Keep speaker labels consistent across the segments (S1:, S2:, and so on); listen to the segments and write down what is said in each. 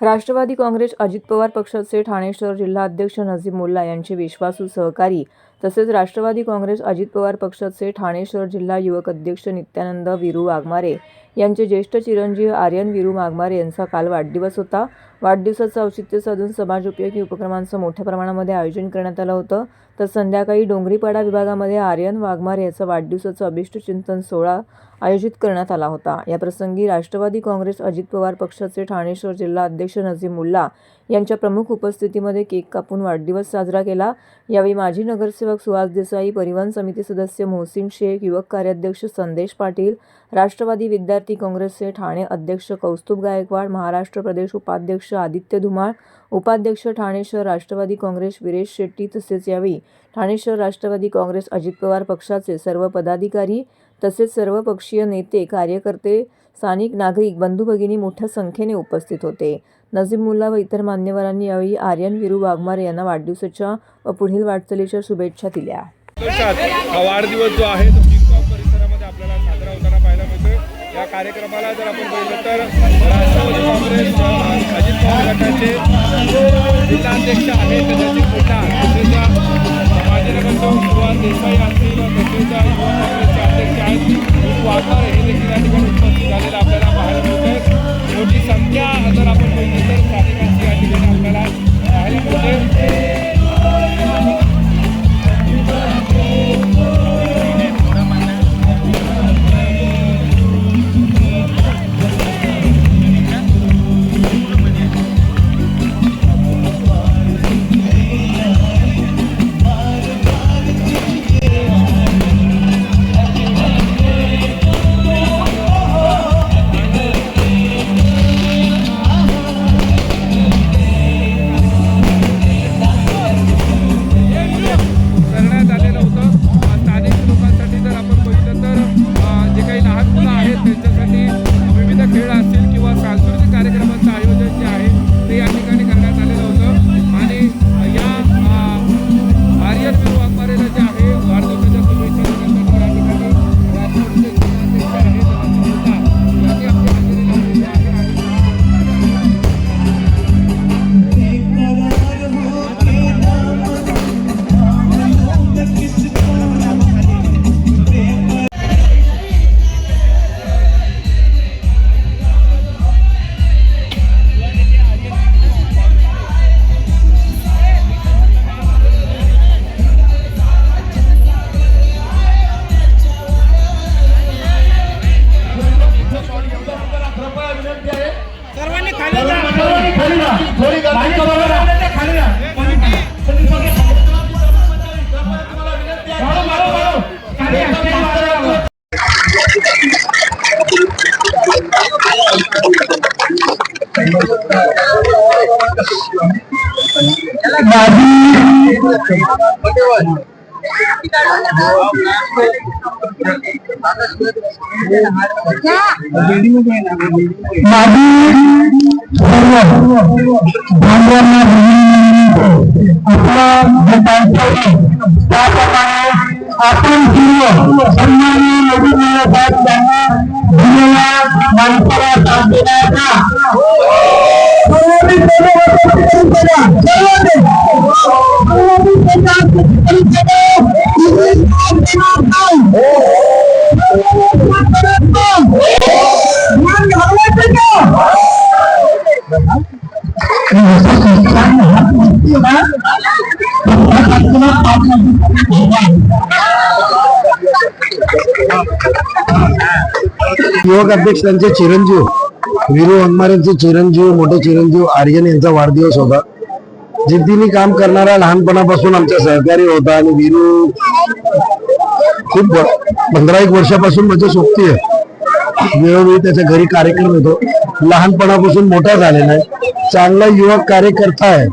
S1: राष्ट्रवादी काँग्रेस अजित पवार पक्षाचे ठाणे शहर जिल्हा अध्यक्ष नजीब मुल्ला यांचे विश्वासू सहकारी तसेच राष्ट्रवादी काँग्रेस अजित पवार पक्षाचे ठाणे शहर जिल्हा युवक अध्यक्ष नित्यानंद विरू वाघमारे यांचे ज्येष्ठ चिरंजीव आर्यन विरू माघमार यांचा काल वाढदिवस होता. वाढदिवसाचं औचित्य साधून समाजोपयोगी उपक्रमांचं मोठ्या प्रमाणामध्ये आयोजन करण्यात आलं होतं. तर संध्याकाळी डोंगरीपाडा विभागामध्ये आर्यन वाघमार याचा वाढदिवसाचं अभिष्ट चिंतन सोहळा आयोजित करण्यात आला होता. याप्रसंगी राष्ट्रवादी काँग्रेस अजित पवार पक्षाचे ठाणे शहर जिल्हा अध्यक्ष नजीम मुल्ला यांच्या प्रमुख उपस्थितीमध्ये केक कापून वाढदिवस साजरा केला. यावेळी माजी नगरसेवक सुहास देसाई परिवहन समिती सदस्य मोहसिन शेख युवक कार्याध्यक्ष संदेश पाटील राष्ट्रवादी विद्यार्थी काँग्रेसचे ठाणे अध्यक्ष कौस्तुभ गायकवाड महाराष्ट्र प्रदेश उपाध्यक्ष आदित्य धुमाळ उपाध्यक्ष ठाणे शहर राष्ट्रवादी काँग्रेस विरेश शेट्टी तसेच यावेळी ठाणे शहर राष्ट्रवादी काँग्रेस अजित पवार पक्षाचे सर्व पदाधिकारी तसेच सर्व पक्षीय नेते कार्यकर्ते स्थानिक नागरिक बंधू भगिनी मोठ्या संख्येने उपस्थित होते. नजीब मुल्ला व इतर मान्यवरांनी यावेळी आर्यन विरू वाघमारे यांना वाढदिवसाच्या व पुढील वाटचालीच्या शुभेच्छा दिल्या.
S2: वाढदिवस जो आहे कार्यक्रमाला जर आपण पाहिलं तर राष्ट्रवादी काँग्रेस अजित पवार गटाचे जिल्हाध्यक्ष आहेत त्याचे मुद्दा तसेच माजी नगरसेवक सुभाष देसाई असतील तसेच
S3: babi babi apa apa माणसाला साथ देण्याचा
S4: अध्यक्षांचे चिरंजीव. विरू वाघमारेंचे चिरंजीव मोठे चिरंजीव आर्यन यांचा वाढदिवस होता. जिद्दीने काम करणारा लहानपणापासून आमचा सहकारी होता आणि वीरू खूप पंधरा एक वर्षापासून म्हणजे सोबती आहे. वेळोवेळी त्याच्या घरी कार्यक्रम येतो. लहानपणापासून मोठा झालेला आहे. चांगला युवक कार्यकर्ता आहे.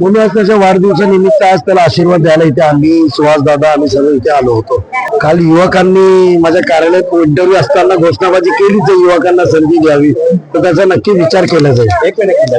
S4: म्हणून आज त्याच्या वाढदिवसानिमित्त आज त्याला आशीर्वाद द्यायला इथे आम्ही सुहास दादा आम्ही सगळे इथे आलो होतो. काल युवकांनी माझ्या कार्यालयात इंटरव्ह्यू असताना घोषणाबाजी केली तर युवकांना संधी द्यावी. तर त्याचा नक्की विचार केला जाईल. एक मिनिट